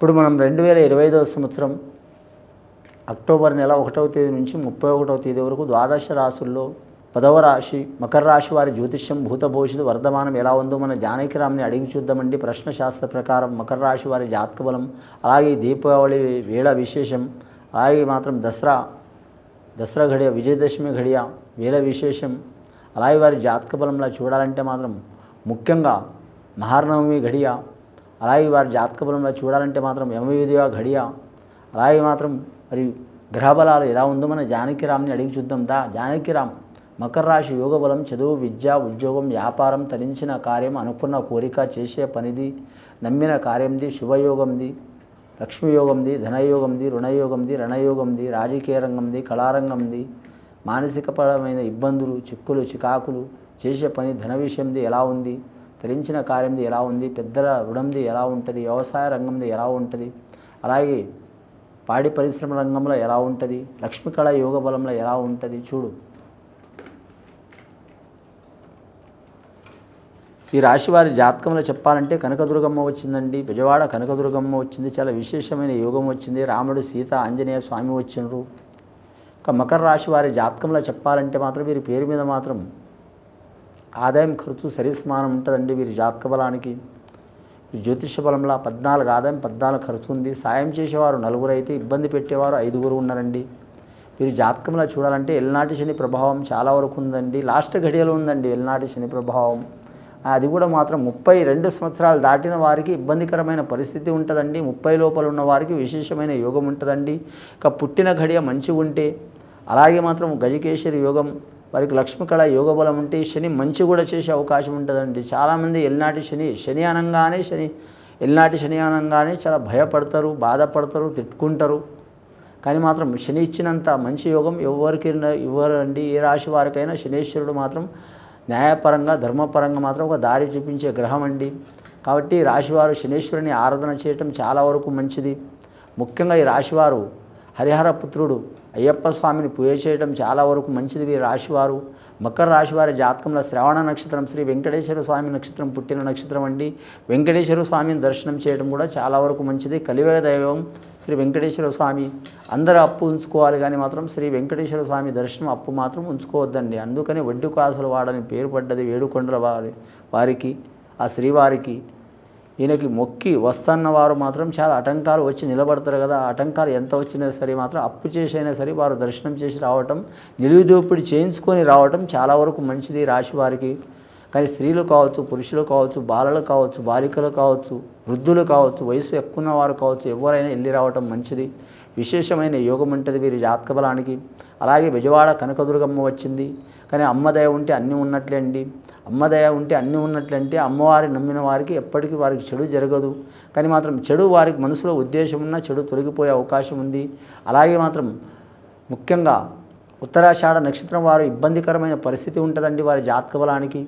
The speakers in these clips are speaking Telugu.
ఇప్పుడు మనం రెండు వేల ఇరవై ఐదవ సంవత్సరం అక్టోబర్ నెల ఒకటవ తేదీ నుంచి ముప్పై ఒకటవ తేదీ వరకు ద్వాదశ రాశుల్లో పదవ రాశి మకర రాశి వారి జ్యోతిష్యం భూతభవిష్యత్తు వర్ధమానం ఎలా ఉందో మన జానకిరామ్ని అడిగి చూద్దామండి. ప్రశ్న శాస్త్ర ప్రకారం మకర రాశి వారి జాతక బలం అలాగే దీపావళి వేళ విశేషం అలాగే మాత్రం దసరా దసరా ఘడియ విజయదశమి ఘడియ వేల విశేషం అలాగే వారి జాతక బలంలా చూడాలంటే మాత్రం ముఖ్యంగా మహానవమి ఘడియ అలాగే వారి జాతక బలంలో చూడాలంటే మాత్రం యమవిధిగా ఘడియ అలాగే మాత్రం మరి గ్రహబలాలు ఎలా ఉందో మన జానకిరామ్ని అడిగి చూద్దాం. దా జానకిరామ్ మకర రాశి యోగ బలం చదువు విద్య ఉద్యోగం వ్యాపారం తరించిన కార్యం అనుకున్న కోరిక చేసే పనిది నమ్మిన కార్యంది శుభయోగంది లక్ష్మీయోగంది ధనయోగంది రుణయోగంది రణయోగంది రాజకీయ రంగంది కళారంగంది మానసికపరమైన ఇబ్బందులు చిక్కులు చికాకులు చేసే పని ధన విషయంది ఎలా ఉంది? తరించిన కార్యంది ఎలా ఉంది? పెద్దల రుణంది ఎలా ఉంటుంది? వ్యవసాయ రంగంది ఎలా ఉంటుంది? అలాగే పాడి పరిశ్రమ రంగంలో ఎలా ఉంటుంది? లక్ష్మికళ యోగ బలంలో ఎలా ఉంటుంది? చూడు. ఈ రాశి వారి జాతకంలో చెప్పాలంటే కనకదుర్గమ్మ వచ్చిందండి. విజయవాడ కనకదుర్గమ్మ వచ్చింది. చాలా విశేషమైన యోగం వచ్చింది. రాముడు సీత ఆంజనేయ స్వామి వచ్చిండ్రు. ఇక మకర రాశి వారి జాతకంలో చెప్పాలంటే మాత్రం వీరి పేరు మీద మాత్రం ఆదాయం ఖర్చు సరి సమానం ఉంటుందండి వీరి జాతక బలానికి జ్యోతిష బలంలో పద్నాలుగు ఆదాయం పద్నాలుగు ఖర్చు ఉంది. సాయం చేసేవారు నలుగురు అయితే ఇబ్బంది పెట్టేవారు ఐదుగురు ఉన్నారండి. వీరి జాతకంలో చూడాలంటే ఎల్నాటి శని ప్రభావం చాలా వరకు ఉందండి. లాస్ట్ ఘడియలో ఉందండి ఎల్నాటి శని ప్రభావం. అది కూడా మాత్రం ముప్పై రెండు సంవత్సరాలు దాటిన వారికి ఇబ్బందికరమైన పరిస్థితి ఉంటుందండి. ముప్పై లోపల ఉన్న వారికి విశేషమైన యోగం ఉంటుందండి. ఇక పుట్టిన ఘడియ మంచిగా ఉంటే అలాగే మాత్రం గజకేశ్వరి యోగం వారికి లక్ష్మికళ యోగ బలం ఉంటే శని మంచి కూడా చేసే అవకాశం ఉంటుందండి. చాలామంది ఎల్నాటి శని శని అనగానే శని ఎల్నాటి శని అనగానే చాలా భయపడతారు బాధపడతారు తిట్టుకుంటారు. కానీ మాత్రం శని ఇచ్చినంత మంచి యోగం ఎవరికి ఇవ్వరండి. ఏ రాశి వారికైనా శనీశ్వరుడు మాత్రం న్యాయపరంగా ధర్మపరంగా మాత్రం ఒక దారి చూపించే గ్రహం అండి. కాబట్టి రాశివారు శనేశ్వరుని ఆరాధన చేయటం చాలా వరకు మంచిది. ముఖ్యంగా ఈ రాశివారు హరిహర పుత్రుడు అయ్యప్ప స్వామిని పూజ చేయడం చాలా వరకు మంచిది. వీరి రాశివారు మకర రాశి వారి జాతకంలో శ్రవణ నక్షత్రం శ్రీ వెంకటేశ్వర స్వామి నక్షత్రం పుట్టిన నక్షత్రం అండి. వెంకటేశ్వర స్వామిని దర్శనం చేయడం కూడా చాలా వరకు మంచిది. కలివే దైవం శ్రీ వెంకటేశ్వర స్వామి. అందరూ అప్పు ఉంచుకోవాలి కానీ మాత్రం శ్రీ వెంకటేశ్వర స్వామి దర్శనం అప్పు మాత్రం ఉంచుకోవద్దండి. అందుకని వడ్డీ కాసులు వాడని పేరు పడ్డది వేడుకొండల వారి వారికి ఆ శ్రీవారికి. ఈయనకి మొక్కి వస్తున్న వారు మాత్రం చాలా ఆటంకాలు వచ్చి నిలబడతారు కదా. ఆటంకాలు ఎంత వచ్చినా సరే మాత్రం అప్పు చేసైనా సరే వారు దర్శనం చేసి రావటం నిలువుదోపిడి చేయించుకొని రావటం చాలా వరకు మంచిది రాశి వారికి. కానీ స్త్రీలు కావచ్చు పురుషులు కావచ్చు బాలలు కావచ్చు బాలికలు కావచ్చు వృద్ధులు కావచ్చు వయసు ఎక్కువ వారు కావచ్చు ఎవరైనా వెళ్ళి రావటం మంచిది. విశేషమైన యోగం ఉంటుంది వీరి జాతక బలానికి. అలాగే విజయవాడ కనకదుర్గమ్మ వచ్చింది. కానీ అమ్మదయ ఉంటే అన్నీ ఉన్నట్లే అండి అమ్మదయ ఉంటే అన్నీ ఉన్నట్లంటే అమ్మవారి నమ్మిన వారికి ఎప్పటికీ వారికి చెడు జరగదు. కానీ మాత్రం చెడు వారికి మనసులో ఉద్దేశం ఉన్నా చెడు తొలగిపోయే అవకాశం ఉంది. అలాగే మాత్రం ముఖ్యంగా ఉత్తరాషాఢ నక్షత్రం వారు ఇబ్బందికరమైన పరిస్థితి ఉంటుందండి వారి జాతక బలానికి.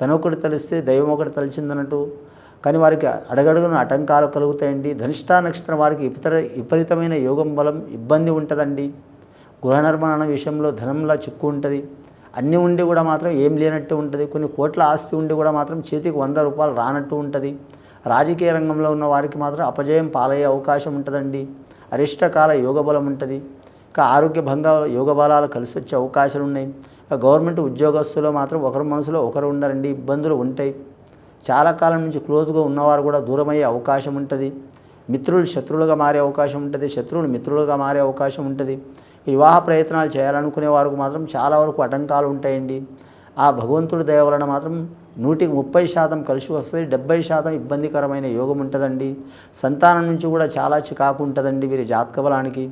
తను ఒకటి తెలిస్తే దైవం ఒకటి తలిచిందన్నట్టు. కానీ వారికి అడగడుగున ఆటంకాలు కలుగుతాయండి. ధనిష్టా నక్షత్రం వారికి ఇతర విపరీతమైన యోగం బలం ఇబ్బంది ఉంటుందండి. గృహ నిర్మాణ విషయంలో ధనంలా చిక్కు ఉంటుంది. అన్నీ ఉండి కూడా మాత్రం ఏం లేనట్టు ఉంటుంది. కొన్ని కోట్ల ఆస్తి ఉండి కూడా మాత్రం చేతికి వంద రూపాయలు రానట్టు ఉంటుంది. రాజకీయ రంగంలో ఉన్న వారికి మాత్రం అపజయం పాలయ్యే అవకాశం ఉంటుందండి. అరిష్టకాల యోగ బలం ఉంటుంది. ఇంకా ఆరోగ్య భంగ యోగ బలాలు కలిసి వచ్చే అవకాశాలు ఉన్నాయి. గవర్నమెంట్ ఉద్యోగస్తులు మాత్రం ఒకరి మనసులో ఒకరు ఉండరండి ఇబ్బందులు ఉంటాయి. చాలా కాలం నుంచి క్లోజ్గా ఉన్నవారు కూడా దూరమయ్యే అవకాశం ఉంటుంది. మిత్రులు శత్రువులుగా మారే అవకాశం ఉంటుంది. శత్రువులు మిత్రులుగా మారే అవకాశం ఉంటుంది. వివాహ ప్రయత్నాలు చేయాలనుకునే వారికి మాత్రం చాలా వరకు అటంకాలు ఉంటాయండి. ఆ భగవంతుడి దయ వలన మాత్రం నూటికి ముప్పై శాతం కలిసి వస్తుంది డెబ్బై శాతం ఇబ్బందికరమైన యోగం ఉంటుందండి. సంతానం నుంచి కూడా చాలా చికాకు ఉంటుందండి వీరి జాతక బలానికి.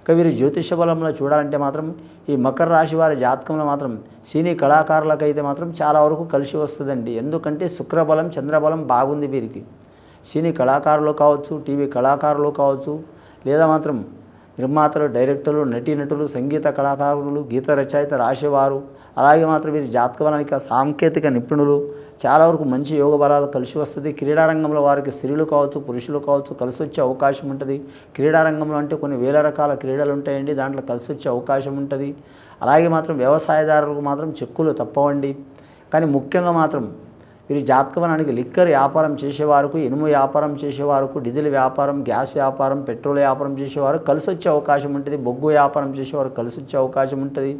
ఇక వీరి జ్యోతిష బలంలో చూడాలంటే మాత్రం ఈ మకర రాశి వారి జాతకంలో మాత్రం సినీ కళాకారులకైతే మాత్రం చాలా వరకు కలిసి వస్తుందండి. ఎందుకంటే శుక్రబలం చంద్రబలం బాగుంది వీరికి. సినీ కళాకారులు కావచ్చు టీవీ కళాకారులు కావచ్చు లేదా మాత్రం నిర్మాతలు డైరెక్టర్లు నటీనటులు సంగీత కళాకారులు గీత రచయిత రాసేవారు. అలాగే మాత్రం వీరి జాతకబలానికి సాంకేతిక నిపుణులు. చాలా వరకు మంచి యోగ బలాలు కలిసి వస్తుంది. క్రీడారంగంలో వారికి స్త్రీలు కావచ్చు పురుషులు కావచ్చు కలిసి వచ్చే అవకాశం ఉంటుంది. క్రీడారంగంలో అంటే కొన్ని వేల రకాల క్రీడలు ఉంటాయండి. దాంట్లో కలిసి వచ్చే అవకాశం ఉంటుంది. అలాగే మాత్రం వ్యవసాయదారులకు మాత్రం చెక్కులు తప్పవండి. కానీ ముఖ్యంగా మాత్రం వీరి జాతకవనానికి లిక్కర్ వ్యాపారం చేసేవారికి ఇనుము వ్యాపారం చేసేవారికి డీజిల్ వ్యాపారం గ్యాస్ వ్యాపారం పెట్రోల్ వ్యాపారం చేసేవారు కలిసి వచ్చే అవకాశం ఉంటుంది. బొగ్గు వ్యాపారం చేసేవారు కలిసి వచ్చే అవకాశం ఉంటుంది.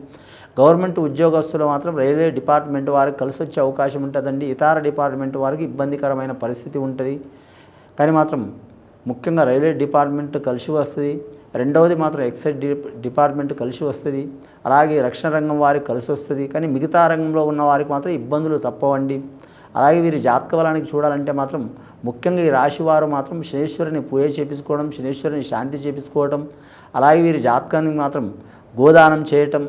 గవర్నమెంట్ ఉద్యోగస్తులు మాత్రం రైల్వే డిపార్ట్మెంట్ వారికి కలిసి వచ్చే అవకాశం ఉంటుందండి. ఇతర డిపార్ట్మెంట్ వారికి ఇబ్బందికరమైన పరిస్థితి ఉంటుంది. కానీ మాత్రం ముఖ్యంగా రైల్వే డిపార్ట్మెంట్ కలిసి వస్తుంది. రెండవది మాత్రం ఎక్సైజ్ డి డిపార్ట్మెంట్ కలిసి వస్తుంది. అలాగే రక్షణ రంగం వారికి కలిసి వస్తుంది కానీ మిగతా రంగంలో ఉన్న వారికి మాత్రం ఇబ్బందులు తప్పవండి. అలాగే వీరి జాతక బలానికి చూడాలంటే మాత్రం ముఖ్యంగా ఈ రాశి వారు మాత్రం శనేశ్వరుని పూజ చేపించుకోవడం శనేశ్వరుని శాంతి చేపించుకోవడం అలాగే వీరి జాతకానికి మాత్రం గోదానం చేయటం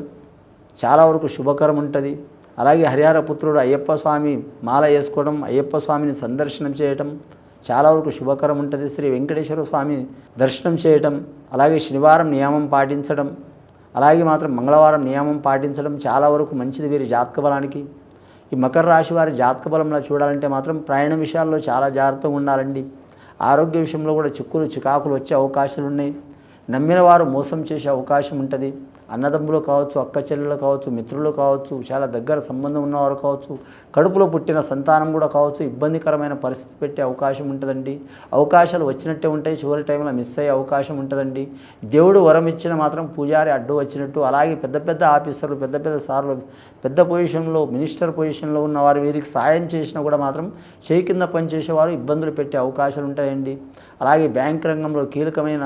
చాలా వరకు శుభకరం ఉంటుంది. అలాగే హరిహర పుత్రుడు అయ్యప్ప స్వామి మాల వేసుకోవడం అయ్యప్ప స్వామిని సందర్శనం చేయటం చాలా వరకు శుభకరం ఉంటుంది. శ్రీ వెంకటేశ్వర స్వామి దర్శనం చేయటం అలాగే శనివారం నియమం పాటించడం అలాగే మాత్రం మంగళవారం నియమం పాటించడం చాలా వరకు మంచిది వీరి జాతక బలానికి ఈ మకర రాశి వారి జాతక బలంలో చూడాలంటే మాత్రం ప్రయాణ విషయాల్లో చాలా జాగ్రత్తగా ఉండాలండి. ఆరోగ్య విషయంలో కూడా చిక్కులు చికాకులు వచ్చే అవకాశాలు ఉన్నాయి నమ్మిన వారు మోసం చేసే అవకాశం ఉంటుంది. అన్నదమ్ములు కావచ్చు అక్క చెల్లెలు కావచ్చు మిత్రులు కావచ్చు చాలా దగ్గర సంబంధం ఉన్నవారు కావచ్చు కడుపులో పుట్టిన సంతానం కూడా కావచ్చు ఇబ్బందికరమైన పరిస్థితి పెట్టే అవకాశం ఉంటుందండి. అవకాశాలు వచ్చినట్టే ఉంటాయి చివరి టైంలో మిస్ అయ్యే అవకాశం ఉంటుందండి. దేవుడు వరం ఇచ్చిన మాత్రం పూజారి అడ్డు వచ్చినట్టు అలాగే పెద్ద పెద్ద ఆఫీసర్లు పెద్ద పెద్ద సార్లు పెద్ద పొజిషన్లో మినిస్టర్ పొజిషన్లో ఉన్న వారు వీరికి సాయం చేసినా కూడా మాత్రం చేయి కింద పనిచేసేవారు ఇబ్బందులు పెట్టే అవకాశాలు ఉంటాయండి. అలాగే బ్యాంక్ రంగంలో కీలకమైన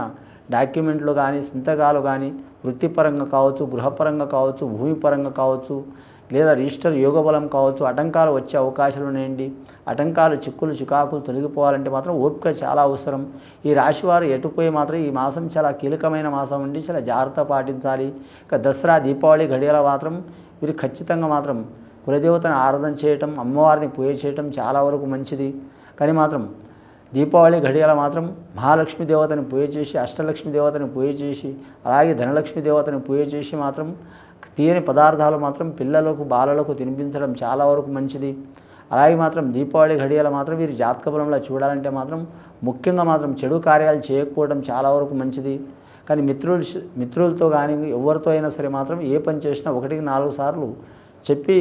డాక్యుమెంట్లు కానీ సంతకాలు కానీ వృత్తిపరంగా కావచ్చు గృహపరంగా కావచ్చు భూమిపరంగా కావచ్చు లేదా రిజిస్టర్ యోగ బలం కావచ్చు ఆటంకాలు వచ్చే అవకాశాలు ఉన్నాయండి. ఆటంకాలు చిక్కులు చికాకులు తొలగిపోవాలంటే మాత్రం ఓపిక చాలా అవసరం. ఈ రాశివారు ఎటుపోయి మాత్రం ఈ మాసం చాలా కీలకమైన మాసం అండి. చాలా జాగ్రత్త పాటించాలి. ఇక దసరా దీపావళి గడియల మాత్రం వీరు ఖచ్చితంగా మాత్రం కులదేవతను ఆరాధన చేయటం అమ్మవారిని పూజ చేయటం చాలా వరకు మంచిది. కానీ మాత్రం దీపావళి ఘడియల మాత్రం మహాలక్ష్మి దేవతని పూజ చేసి అష్టలక్ష్మి దేవతని పూజ చేసి అలాగే ధనలక్ష్మి దేవతని పూజ చేసి మాత్రం తీయని పదార్థాలు మాత్రం పిల్లలకు బాలలకు తినిపించడం చాలా వరకు మంచిది. అలాగే మాత్రం దీపావళి ఘడియలు మాత్రం వీరి జాతక బలంలో చూడాలంటే మాత్రం ముఖ్యంగా మాత్రం చెడు కార్యాలు చేయకపోవడం చాలా వరకు మంచిది. కానీ మిత్రులు మిత్రులతో కానీ ఎవరితో అయినా సరే మాత్రం ఏ పని చేసినా ఒకటికి నాలుగు సార్లు చెప్పి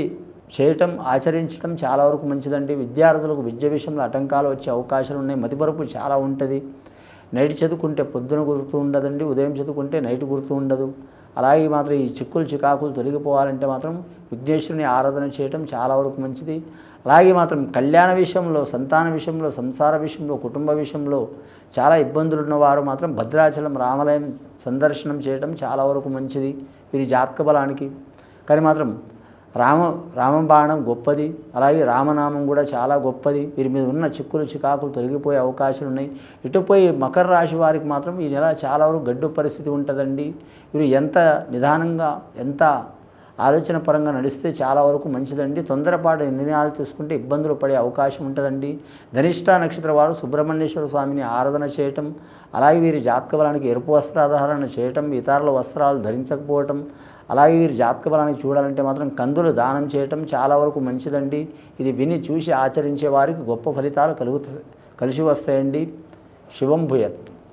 చేయటం ఆచరించడం చాలా వరకు మంచిదండి. విద్యార్థులకు విద్య విషయంలో ఆటంకాలు వచ్చే అవకాశాలు ఉన్నాయి. మతిపరుపు చాలా ఉంటుంది. నైట్ చదువుకుంటే పొద్దున గుర్తు ఉండదండి ఉదయం చదువుకుంటే నైట్ గుర్తు ఉండదు. అలాగే మాత్రం ఈ చిక్కులు చికాకులు తొలగిపోవాలంటే మాత్రం విఘ్నేశ్వరుని ఆరాధన చేయటం చాలా వరకు మంచిది. అలాగే మాత్రం కళ్యాణ విషయంలో సంతాన విషయంలో సంసార విషయంలో కుటుంబ విషయంలో చాలా ఇబ్బందులు ఉన్నవారు మాత్రం భద్రాచలం రామాలయం సందర్శనం చేయడం చాలా వరకు మంచిది. ఇది జాతక బలానికి. కానీ మాత్రం రామ రామబాణం గొప్పది. అలాగే రామనామం కూడా చాలా గొప్పది. వీరి మీద ఉన్న చిక్కులు చికాకులు తొలగిపోయే అవకాశాలు ఉన్నాయి. ఇటుపోయి మకర రాశి వారికి మాత్రం ఈ నెల చాలా వరకు గడ్డు పరిస్థితి ఉంటుందండి. వీరు ఎంత నిదానంగా ఎంత ఆలోచన పరంగా నడిస్తే చాలా వరకు మంచిదండి. తొందరపాటు నిర్ణయాలు తీసుకుంటే ఇబ్బందులు పడే అవకాశం ఉంటుందండి. ధనిష్ట నక్షత్ర వారు సుబ్రహ్మణ్యేశ్వర స్వామిని ఆరాధన చేయటం అలాగే వీరి జాతక బలానికి ఎరుపు వస్త్రాధారణ చేయటం ఇతరుల వస్త్రాలు ధరించకపోవటం అలాగే వీరి జాతక బలానికి చూడాలంటే మాత్రం కందులు దానం చేయటం చాలా వరకు మంచిదండి. ఇది విని చూసి ఆచరించే వారికి గొప్ప ఫలితాలు కలుగు కలిసి వస్తాయండి. శివం భూయత్.